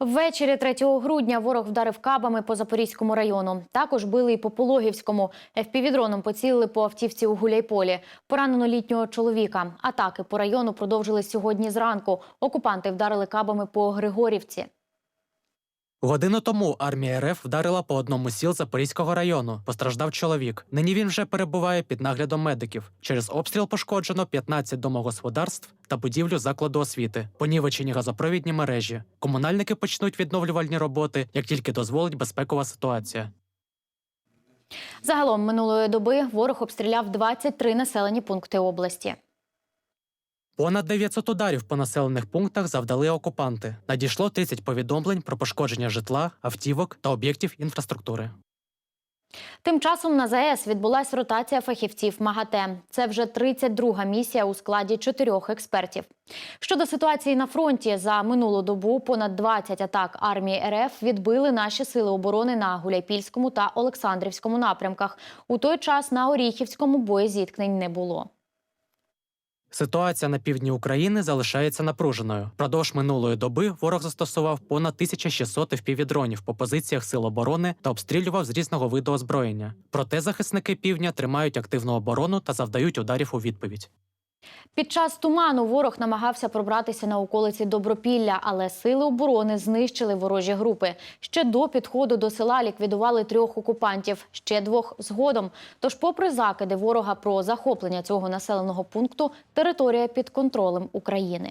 Ввечері 3 грудня ворог вдарив кабами по Запорізькому району. Також били і по Пологівському. ФПВ-дроном поцілили по автівці у Гуляйполі. Поранено літнього чоловіка. Атаки по району продовжились сьогодні зранку. Окупанти вдарили кабами по Григорівці. Годину тому армія РФ вдарила по одному сіл Запорізького району. Постраждав чоловік. Нині він вже перебуває під наглядом медиків. Через обстріл пошкоджено 15 домогосподарств та будівлю закладу освіти, понівечені газопровідні мережі. Комунальники почнуть відновлювальні роботи, як тільки дозволить безпекова ситуація. Загалом минулої доби ворог обстріляв 23 населені пункти області. Понад 900 ударів по населених пунктах завдали окупанти. Надійшло 30 повідомлень про пошкодження житла, автівок та об'єктів інфраструктури. Тим часом на ЗАЕС відбулася ротація фахівців МАГАТЕ. Це вже 32-га місія у складі чотирьох експертів. Щодо ситуації на фронті, за минулу добу понад 20 атак армії РФ відбили наші сили оборони на Гуляйпільському та Олександрівському напрямках. У той час на Оріхівському боєзіткнень не було. Ситуація на півдні України залишається напруженою. Продовж минулої доби ворог застосував понад 1600 впівдронів по позиціях сил оборони та обстрілював з різного виду озброєння. Проте захисники півдня тримають активну оборону та завдають ударів у відповідь. Під час туману ворог намагався пробратися на околиці Добропілля, але сили оборони знищили ворожі групи. Ще до підходу до села ліквідували трьох окупантів, ще двох згодом. Тож, попри закиди ворога про захоплення цього населеного пункту, територія під контролем України.